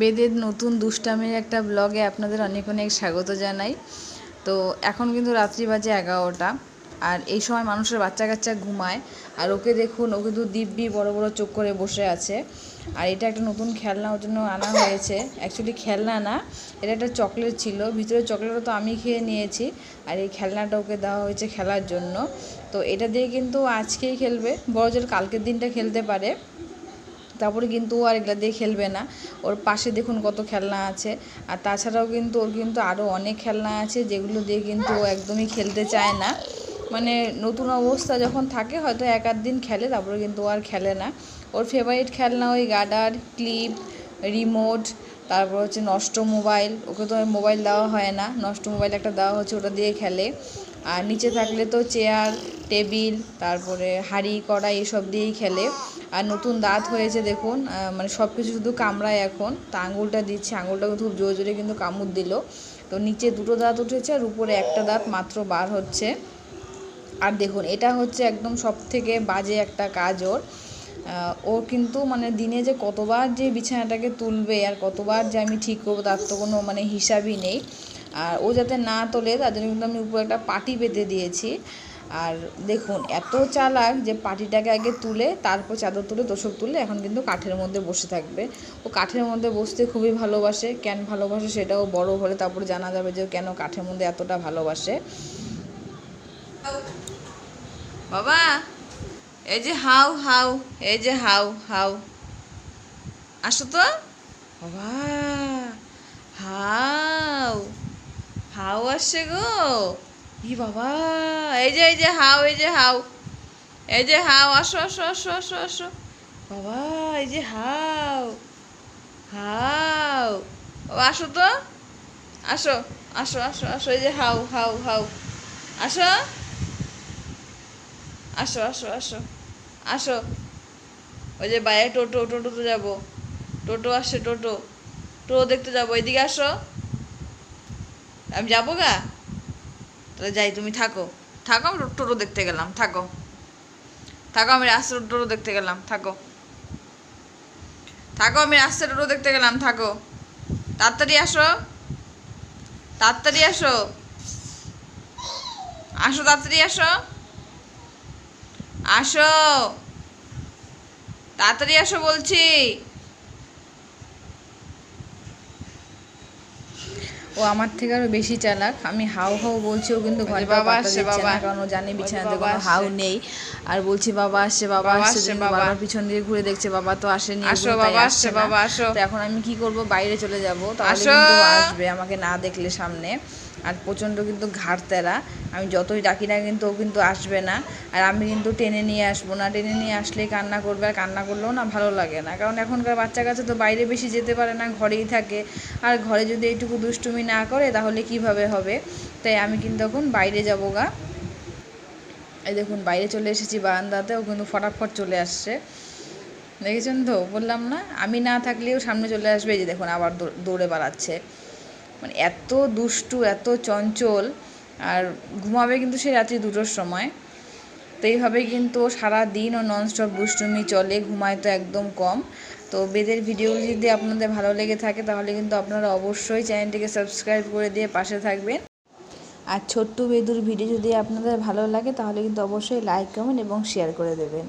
বেদের নতুন দুষ্টামের একটা ব্লগে আপনাদের অনেক অনেক স্বাগত জানাই। তো এখন কিন্তু রাত্রি বাজে এগারোটা, আর এই সময় মানুষের বাচ্চা কাচ্চা ঘুমায়, আর ওকে দেখুন, ও কিন্তু দিব্যি বড় বড় চোখ করে বসে আছে। আর এটা একটা নতুন খেলনা ওর জন্য আনা হয়েছে। অ্যাকচুয়ালি খেলনা না, এটা একটা চকলেট ছিল। ভিতরে চকলেটও তো আমি খেয়ে নিয়েছি, আর এই খেলনাটা ওকে দেওয়া হয়েছে খেলার জন্য। তো এটা দিয়ে কিন্তু আজকেই খেলবে। বড় জোর কালকের দিনটা খেলতে পারে। তারপরে কিন্তু আর এগুলা দিয়ে খেলবে না। ওর পাশে দেখুন কত খেলনা আছে। আর তাছাড়াও কিন্তু ওর কিন্তু আরও অনেক খেলনা আছে যেগুলো দিয়ে কিন্তু ও একদমই খেলতে চায় না। মানে নতুন অবস্থা যখন থাকে হয়তো এক আধ দিন খেলে, তারপরে কিন্তু আর খেলে না। ওর ফেভারিট খেলনা ওই গার্ডার ক্লিপ রিমোট তারপর হচ্ছে নষ্ট মোবাইল। ওকে তো মোবাইল দেওয়া হয় না। নষ্ট মোবাইল একটা দেওয়া হচ্ছে, ওটা দিয়ে খেলে। আর নিচে থাকলে তো চেয়ার টেবিল তারপরে হাঁড়ি, কড়াই এসব দিয়েই খেলে। আর নতুন দাঁত হয়েছে দেখুন মানে সব কিছু শুধু কামড়ায় এখন। তা আঙুলটা দিচ্ছে আঙুলটা খুব জোরে জোরে কিন্তু কামড় দিল। তো নিচে দুটো দাঁত উঠেছে আর উপরে একটা দাঁত মাত্র বার হচ্ছে। আর দেখুন, এটা হচ্ছে একদম সব থেকে বাজে একটা কাজ ওর। ও কিন্তু মানে দিনে যে কতবার যে বিছানাটাকে তুলবে আর কতবার যে আমি ঠিক করব তার তো কোনো মানে হিসাবই নেই। আর ও যাতে না তোলে, তার জন্য কিন্তু আমি উপরে একটা পাটি পেতে দিয়েছি। আর দেখুন, এত চালাক যে পাটিটাকে আগে তুলে, তারপর চাদর তুলে তোষক তুলে, এখন কিন্তু কাঠের মধ্যে বসে থাকবে। ও কাঠের মধ্যে বসতে খুবই ভালোবাসে। কেন ভালোবাসে সেটাও বড় হলে তারপরে জানা যাবে যে কেন কাঠের মধ্যে এতটা ভালোবাসে। বাবা, এই যে হাউ হাউ, এই যে হাউ হাউ। আসো তো। বাবা, হাউ। হাউ আসছে গো? ই বাবা, এই যে এই যে হাউ, এই যে হাউ, এই যে হাউ, আসো আসো আসো আসো আসো। বাবা, এই যে হাউ হাউ আসো তো। আসো আসো আসো আসো, এই যে হাউ হাউ হাউ। আসো আসো আসো আসো আসো। ওই যে বাইরে টোটো, টোটোতে যাব। টোটো আসছে টোটো। টোটো দেখতে যাব। এদিকে আসো। আমি যাব গা? তাহলে যাই, তুমি থাকো। থাকো, আমি টোটো দেখতে গেলাম, থাকো। থাকো, আমি রাস্তার টোটো দেখতে গেলাম, থাকো। থাকো, আমি রাস্তার টোটো দেখতে গেলাম, থাকো। তাড়াতাড়ি আসো। তাড়াতাড়ি আসো। আসো, তাড়াতাড়ি আসো। আসো। তাড়াতাড়ি আসো বলছি। ও আমার থেকে আরও বেশি চালাক। আমি হাউ হাউ বলছি ও কিন্তু ঘরে বাবা আসছে বাবা। কারণ ও জানে বিছানাতে কোনো হাউ নেই। আর বলছি বাবা আসছে বাবা আসছে বাবা। বাবার পিছন দিয়ে ঘুরে দেখছে বাবা তো আসেনি আসো বাবা আসছে বাবা আসো। তো এখন আমি কি করব? বাইরে চলে যাব। তাহলে কিন্তু ও আসবে আমাকে না দেখলে সামনে। আর প্রচণ্ড কিন্তু ঘাড় তেরা। আমি যতই ডাকি না কিন্তু ও কিন্তু আসবে না। আর আমি কিন্তু টেনে নিয়ে আসব না। টেনে নিয়ে আসলেই কান্না করবে। আর কান্না করলেও না ভালো লাগে না। কারণ এখনকার বাচ্চা কাছে তো বাইরে বেশি যেতে পারে না, ঘরেই থাকে। আর ঘরে যদি এইটুকু দুষ্টুমি না করে, তাহলে কীভাবে হবে? তাই আমি কিন্তু এখন বাইরে যাব গা। এই দেখুন, বাইরে চলে এসেছি বারান্দাতে। ও কিন্তু ফটাফট চলে আসছে। দেখেছেন তো? বললাম না, আমি না থাকলেও সামনে চলে আসবে। এই যে দেখুন, আবার দৌড়ে বেড়াচ্ছে। মানে এত দুষ্টু, এত চঞ্চল, আর ঘুমাবে কিন্তু সে রাত্রি দুটোর সময়। তো এইভাবে কিন্তু সারা দিন ও ননস্টপ দুষ্টুমি চলে, ঘুমায় তো একদম কম। তো বেদের ভিডিওগুলো যদি আপনাদের ভালো লেগে থাকে, তাহলে কিন্তু আপনারা অবশ্যই চ্যানেলটিকে সাবস্ক্রাইব করে দিয়ে পাশে থাকবেন। আর ছোট্ট বেদুর ভিডিও যদি আপনাদের ভালো লাগে, তাহলে কিন্তু অবশ্যই লাইক কমেন্ট এবং শেয়ার করে দেবেন।